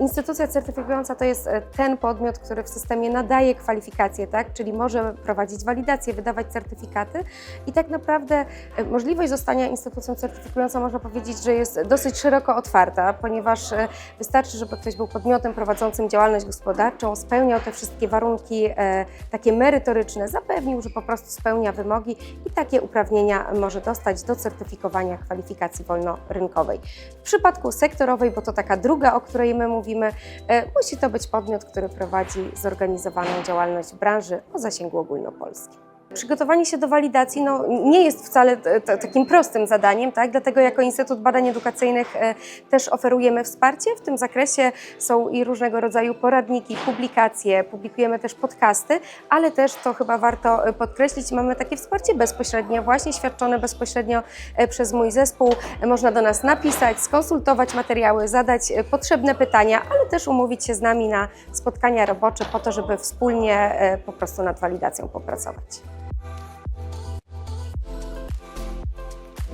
Instytucja certyfikująca to jest e, ten podmiot, który w systemie nadaje kwalifikacje, tak? czyli może prowadzić walidację, wydawać certyfikaty i tak naprawdę e, możliwość zostania instytucją certyfikującą można powiedzieć, że jest dosyć szeroko otwarta, ponieważ e, wystarczy, żeby ktoś był podmiotem prowadzącym działalność gospodarczą, spełniał te wszystkie warunki takie merytoryczne, zapewnił, że po prostu spełnia wymogi i takie uprawnienia może dostać do certyfikowania kwalifikacji wolnorynkowej. W przypadku sektorowej, bo to taka druga, o której my mówimy, e, musi to być podmiot, który prowadzi zorganizowaną działalność w branży o zasięgu ogólnopolskim. Przygotowanie się do walidacji no, nie jest wcale t- takim prostym zadaniem, tak? dlatego jako Instytut Badań Edukacyjnych e, też oferujemy wsparcie. W tym zakresie są i różnego rodzaju poradniki, publikacje, publikujemy też podcasty, ale też to chyba warto e, podkreślić, mamy takie wsparcie bezpośrednie, właśnie świadczone bezpośrednio e, przez mój zespół. E, Można do nas napisać, skonsultować materiały, zadać e, potrzebne pytania, ale też umówić się z nami na spotkania robocze po to, żeby wspólnie e, po prostu nad walidacją popracować.